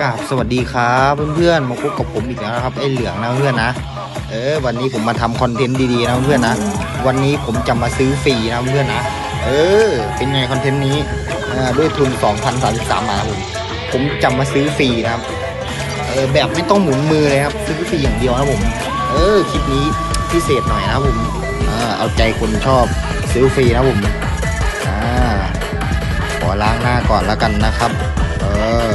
กราบสวัสดีครับเพื่อนๆมาพบกับผมอีกแล้วนะครับไอ้เหลืองนะเพื่อนนะเออวันนี้ผมมาทำคอนเทนต์ดีๆนะเพื่อนนะวันนี้ผมจะมาซื้อฟรีนะเพื่อนนะเออเป็นไงคอนเทนต์นี้ด้วยทุน 2,033บาทครับผมผมจะมาซื้อฟรีนะครับเออแบบไม่ต้องหมุนมือเลยครับซื้อฟรีอย่างเดียวนะผมเออคลิปนี้พิเศษหน่อยนะผมอ่าเอาใจคนชอบซื้อฟรีนะผมอ่าขอล้างหน้าก่อนแล้วกันนะครับ เออ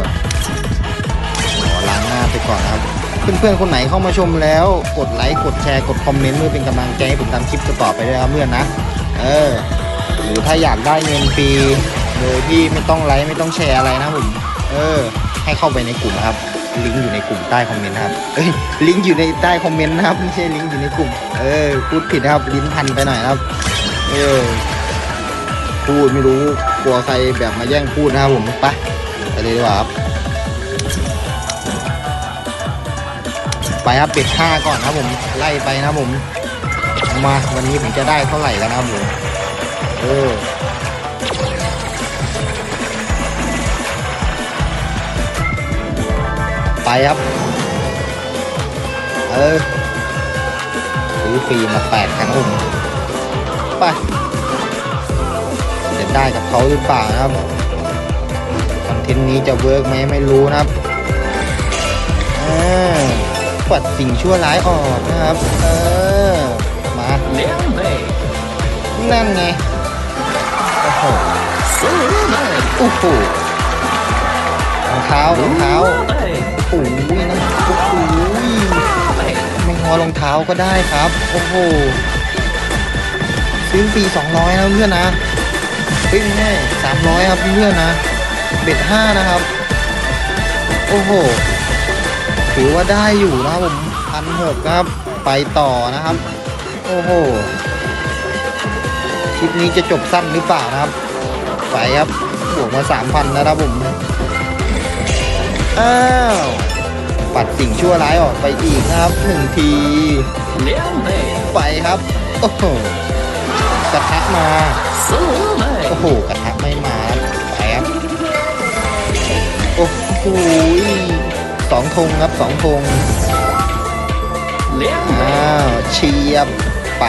ก่อนนะครับ เพื่อนๆคนไหนเข้ามาชมแล้วกดไลค์กดแชร์กดคอมเมนต์เพื่อเป็นกำลังใจให้ผมทำคลิปต่อไปด้วยครับเพื่อนนะ เออ หรือถ้าอยากได้เงินฟรีโดยที่ไม่ต้องไลค์ไม่ต้องแชร์อะไรนะผม เออ ให้เข้าไปในกลุ่มครับ ลิงก์อยู่ในกลุ่มใต้คอมเมนต์ครับเอ้ยลิงก์อยู่ในใต้คอมเมนต์นะครับไม่ใช่ลิงก์อยู่ในกลุ่ม เออพูดผิดนะครับ ลิ้นพันไปหน่อยครับ เออพูดไม่รู้กลัวใครแบบมาแย่งพูดนะครับผมไปไปเลยดีกว่า ไปครับเป็ดห้าก่อนครับผมไล่ไปนะผมมาวันนี้ผมจะได้เท่าไหร่กันนะครับผมเออไปครับ เออซื้อฟรีมาแปดครั้งผมไปจะได้กับเขาหรือเปล่านะครับคอนเทนต์นี้จะเวิร์กไหมไม่รู้นะครับอ่า ปัดสิ่งชั่วร้ายออกนะครับ เออ มาเลี้ยงเลยนั่นไง โอ้โหโอ้โหรองเท้ารองเท้าโอ้ยน้ำโอ้โหไม่งอรองเท้าก็ได้ครับ โอ้โห ซื้อฟรีสองร้อยนะเพื่อนนะเฮ้ยง่ายสามร้อยครับเพื่อนนะ เบ็ดห้านะครับ โอ้โห ถือว่าได้อยู่นะผมพันหกครับไปต่อนะครับ โอ้โหคลิปนี้จะจบสั้นหรือเปล่านะครับ ไปครับบวกมาสามพันนะครับผมอ้าวปัดสิ่งชั่วร้ายออกไปอีกนะครับหนึ่งทีไปครับโอ้โหกระทะมาโอ้โหกระทะไม่มาไปครับโอ้โห สองธงครับสองธงอ้าวเฉียบไป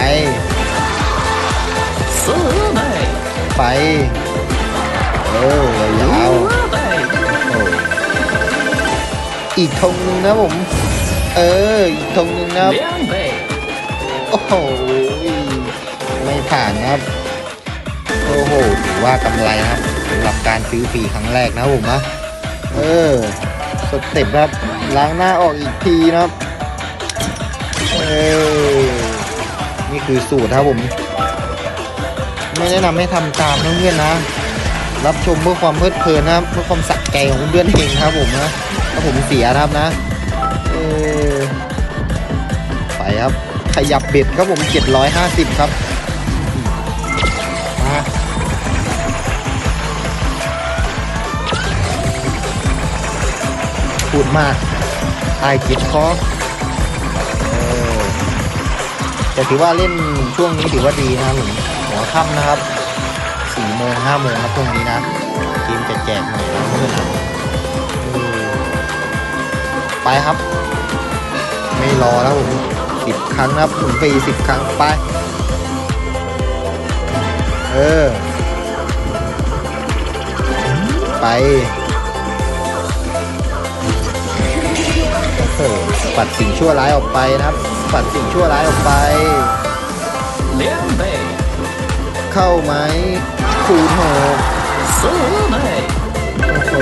ไปโอ้ยาวอีกธงนึงนะผม เออ อีกธงนึงนะครับโอ้โหไม่ผ่านครับโอ้โหถือว่ากำไรครับสำหรับการซื้อฟีครั้งแรกนะผมนะเออ เต็ปครับ ล้างหน้าออกอีกทีนะครับเออนี่คือสูตรครับผม ไม่แนะนำให้ทำตามนะเพื่อนๆนะ รับชมเพื่อความเพลิดเพลินนะเพื่อความสักใจของเพื่อนเองครับผมนะถ้าผมเสียนะครับนะเออไปครับ ขยับเบ็ดครับผม 750 ครับ พูดมากตายเจ็ดคอเออแต่ถือว่าเล่นช่วงนี้ถือว่าดีนะครับผมหัวค่ำนะครับสี่โมงห้าโมงครับช่วงนี้นะทีมจะแจกหน่อยนะเพื่อนนะไปครับ ไม่รอแล้วผมสิบครั้งนะครับหมุนฟรีสิบครั้งไป เออ ไป โอ้ปัดสิ่งชั่วร้ายออกไปนะครับ ปัดสิ่งชั่วร้ายออกไป เข้าไหมคูณหมโอ้โห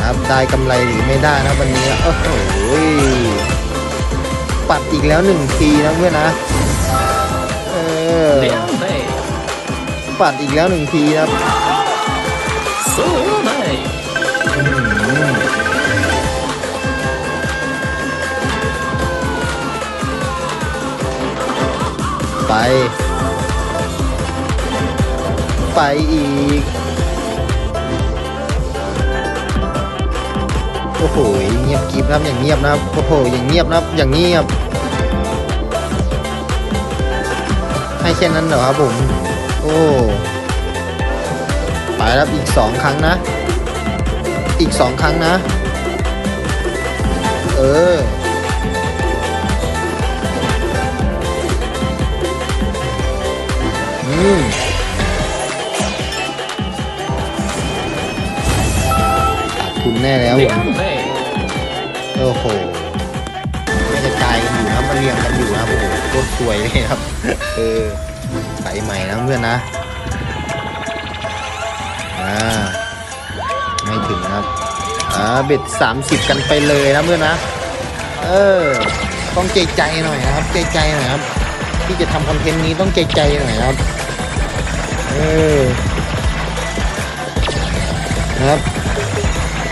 ครับได้กำไรหรือไม่ได้นะวันนี้โอ้โหปัดอีกแล้วหนึ่งทีนะเพื่อนนะเออปัดอีกแล้วหนึ่งทีครับ ไป ไปอีก โอ้โหเงียบกริบนะครับอย่างเงียบนะครับโอ้โหอย่างเงียบนะครับอย่างเงียบ ให้แค่นั้นเหรอครับผม โอ้ไปแล้วอีกสองครั้งนะ อีกสองครั้งนะ เออ อืมขาดทุนแน่แล้ว，โอ้โหไม่กระจายกันอยู่นะมาเรียงกันอยู่นะครับโอ้โหโคตรสวยเลยครับ เออใส่ใหม่นะเพื่อนนะอ่าไม่ถึงครับอ่าเบ็ดสามสิบกันไปเลยนะเพื่อนนะเออต้องใจใจหน่อยนะครับ ใจใจหน่อยครับ ที่จะทำคอนเทนต์นี้ต้องใจใจหน่อยครับ ครับ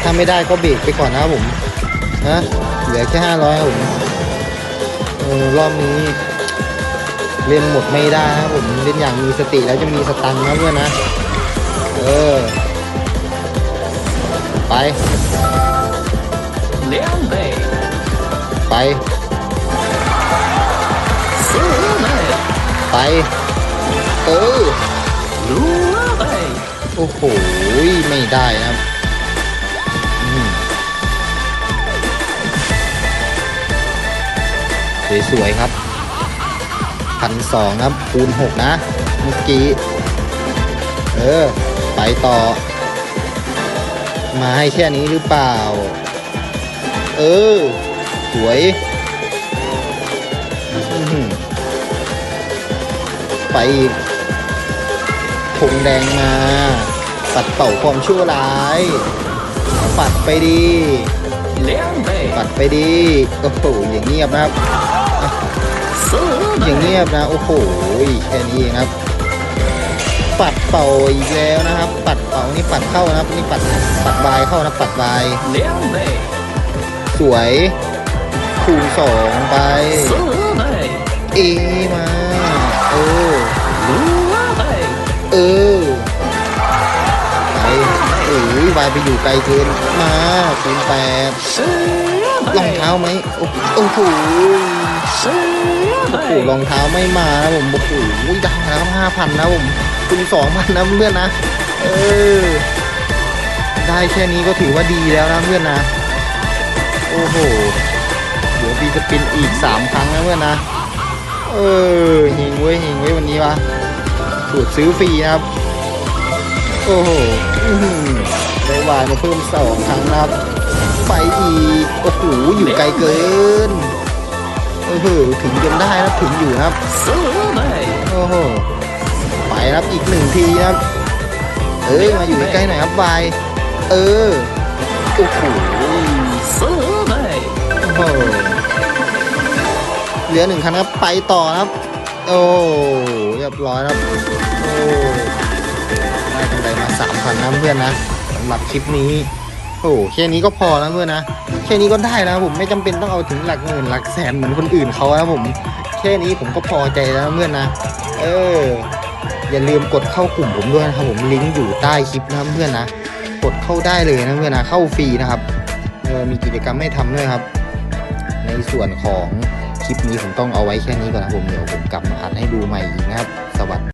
ถ้าไม่ได้ก็บีบไปก่อนนะผม นะเหลือแค่ห้าร้อยครับผมรอบนี้ เล่นหมดไม่ได้ครับผมเล่นอย่างมีสติแล้วจะมีสตังค์นะเพื่อนนะ เออ ไปไป ไป เออ โอ้โห ไม่ได้นะครับสวยๆครับพันสองครับคูณหกนะ เมื่อกี้ เออ ไปต่อ มาให้แค่นี้หรือเปล่า เออ สวยอือหือไปอีก ธงแดงมา ปัดเป่าความชั่วร้าย ปัดไปดีปัดไปดีโอ้โหอย่างเงียบนะครับอย่างเงียบนะโอ้โหแค่นี้เอครับ ปัดเป่าอีกแล้วนะครับ ปัดเป่านี่ปัดเข้านะครับนี่ปัดปัดบายเข้านะปัดบายสวยคูณสองไป เอมา เออไปเอ้ยวายไปอยู่ไกลเกินมาเคูณแปดรองเท้าไหมโอ้โหโอ้โหรองเท้าไม่มาผมโอ้โหดังนะห้าพันนะผมคุณสองพันนะเพื่อนนะ เออ ได้แค่นี้ก็ถือว่าดีแล้วนะเพื่อนนะ โอ้โหเดี๋ยวพี่จะปินอีกสามครั้งนะเพื่อนนะ เออหิงเว้ยหิงเว้ยวันนี้วะ ดูดซื้อฟรีครับ โอ้โหได้วายมาเพิ่มสองครั้งครับ ไปอีโอ้โห อยู่ไกลเกิน โอ้โห ถึงยังได้นะถึงอยู่ครับ โอ้โห ไปครับอีกหนึ่งทีครับ เอ้ย มาอยู่ใกล้หน่อยครับวาเออ โอ้โหเหลือหนึ่งคันครับ ไปต่อครับ โอ้เรียบร้อยครับโอ้ได้กำไรมาสามพันนะเพื่อนนะสำหรับคลิปนี้โอ้แค่นี้ก็พอแล้วเพื่อนนะแค่นี้ก็ได้แล้วผมไม่จำเป็นต้องเอาถึงหลักหมื่นหลักแสนเหมือนคนอื่นเขานะผมแค่นี้ผมก็พอใจแล้วเพื่อนนะ เออ อย่าลืมกดเข้ากลุ่มผมด้วยนะครับผมลิงก์อยู่ใต้คลิปนะเพื่อนนะกดเข้าได้เลยนะเพื่อนนะเข้าฟรีนะครับเออมีกิจกรรมให้ทำด้วยครับ ในส่วนของ คลิปนี้ผมต้องเอาไว้แค่นี้ก่อนนะผมเดี๋ยวผมกลับมาอัดให้ดูใหม่อีกนะครับ สวัสดี